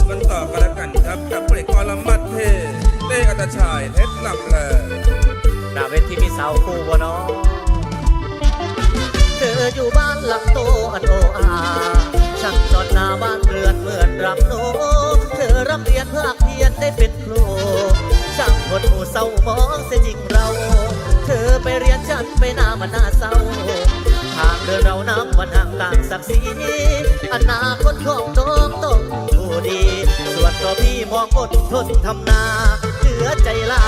มกันต่อกันแล้วกันครับ กับเพลงกอลมัดเทเต้อัตชัยเพชรลำแลหน้าเวทีมีสาวคู่บ่น้องเธออยู่บ้านหลังโตอันโออาช่างจอดหน้าบ้านเรือนเหมือนรำโนเธอรับเรียนเพื่อเพียนได้เป็นครูช่างคนหูเศร้ามองเสียจริงเรา เธอไปเรียนฉันไปหน้ามันน่าเศร้าทางเดินเรานับวันห่างต่างศักดิ์ศรีอนาคตของน้องต้อ องอดทนทำนาเหลือใจลา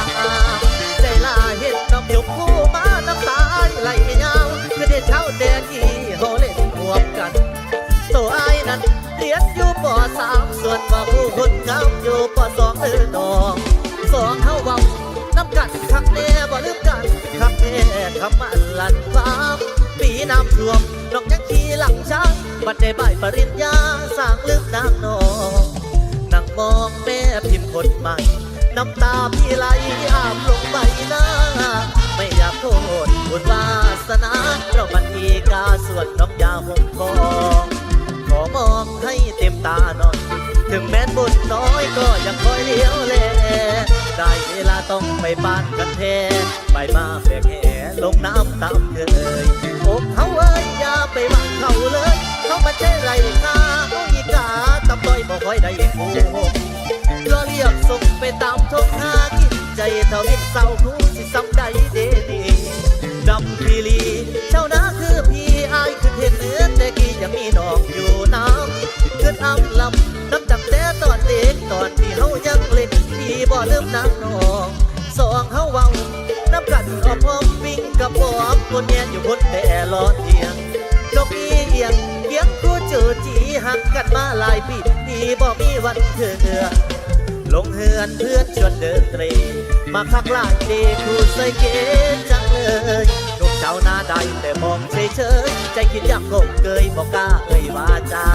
ใจลาเห็นน้องยกคู่มาน้ำตาไหลยาวคือได้เท่าแดงอีโหเล่นรวมกันตัวไอ้นั้นเรียนอยู่ปสามส่วนว่าผู้คนงามอยู่ปสองเออดองสองเฮาว้าน้ำกันคักแน่บ่ลืมกันคักแน่คำมันลันฟ้าปีน้ำท่วมนองยังขี่หลังช้างบัดได้ใบปริญญาสร้างลึกนางนองนั่งมองแม่พิมพ์ คนใหม่ น้ำตาพี่ไหลอาบลงใบหน้า ไม่อยากโทษบุญวาสนาเรามันอีกาส่วนน้องยาหงทองขอมองให้เต็มตาหน่อย ถึงแม้นบุญน้อยก็ยังคอยเลี้ยวแลได้เวลาต้องไปบ้านกันแทนไปมาแฝกแหลงน้ำตามเคยอกเขาเอ้ยอย่าไปบังเขาเลย เขามาใช่ไรค่าอ้ยกาตำต้อยบ่ค่อยได้คู่รอเรียกส่งไปตามทงหากินใจเท่าเม็ดเศร้าครูสิซ้ำใดเดนีดำพีลีเจ้านาคือพี่อายคือเห็นเนื้อแต่กี้ยังมีดอกอยู่น้ำขึ้นอ้ำลำนับตั้งแต่ตอนเด็กตอนที่เฮายังเล่นพี่บ่ลืมนางนองสองเฮาเว้านับกันออมพร้อมวิ่งกับบอบคนแยนอยู่คนแต่รอเกันมาหลายปีพี่บ่มีวันเถื่อลงเฮือนเพื่อนชวนเดินเตรมาคักลากดีคู่ใส่เกจังเลยลูกเจ้าหน้าใดแต่มองเฉยเฉยใจคิดอยากลงเกยบอกกล้าเอ่ยวาจา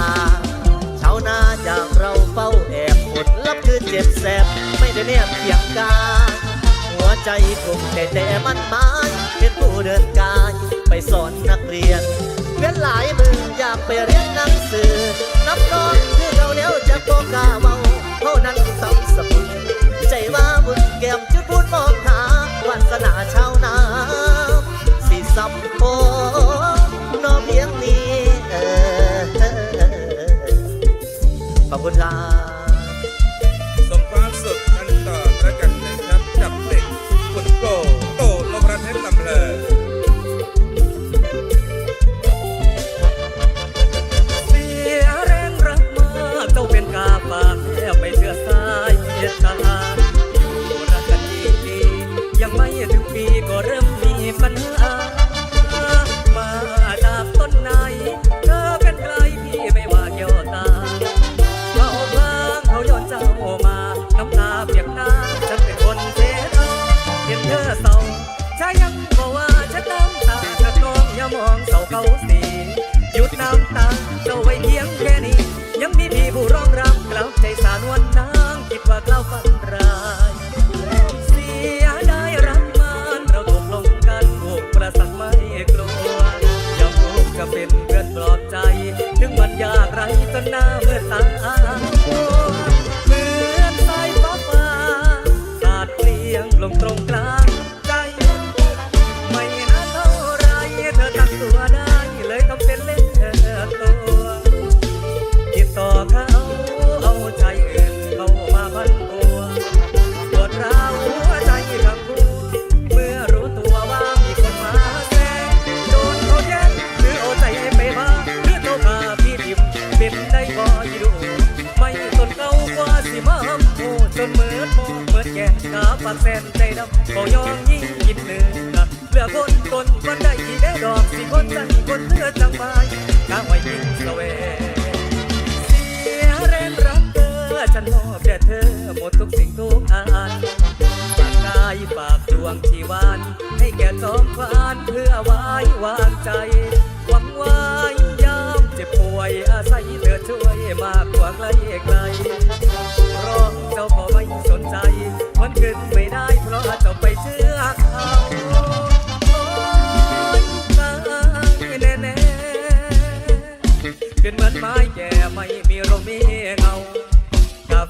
ชาวนาจากเราเฝ้าแอบผลลับคือเจ็บแสบไม่ได้แนบเคียงกาหัวใจคงแต่แต่มันหมายเป็นผู้เดินกายไปสอนนักเรียน หลายมืออยากไปเรียนหนังสือ นับน้องคือเราแล้วจะโกกาเมาเท่านั้นสำสมุนใจว่าบุญแก้มจุดพูดมองหาวาสนาชาวนาสีสัมโพนอเพียงนี้เออขอบคุณครับ ถึ ปากแสนใจดำก็ยองยิ่งยินเนื้อเหลือคนคนคนได้กี่ได้ดอกสิคนใจคนเลือจังไปกาไว้ยิ่งสะเวเสียแรงรักเธอฉันมอบแด่เธอหมดทุกสิ่งทุกอันฝากกายฝากดวงชีวานให้แก่สองควานเพื่อไว้วางใจ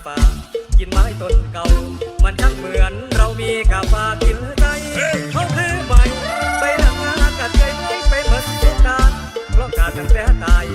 ป่า กินไม้ต้นเก่า มันช่างเหมือนเรามีกาฝากินใจเขาคือใหม่ไปทำงานกัดใจไปเมื่อสุดนานเพราะขาดตั้งแต่ตาย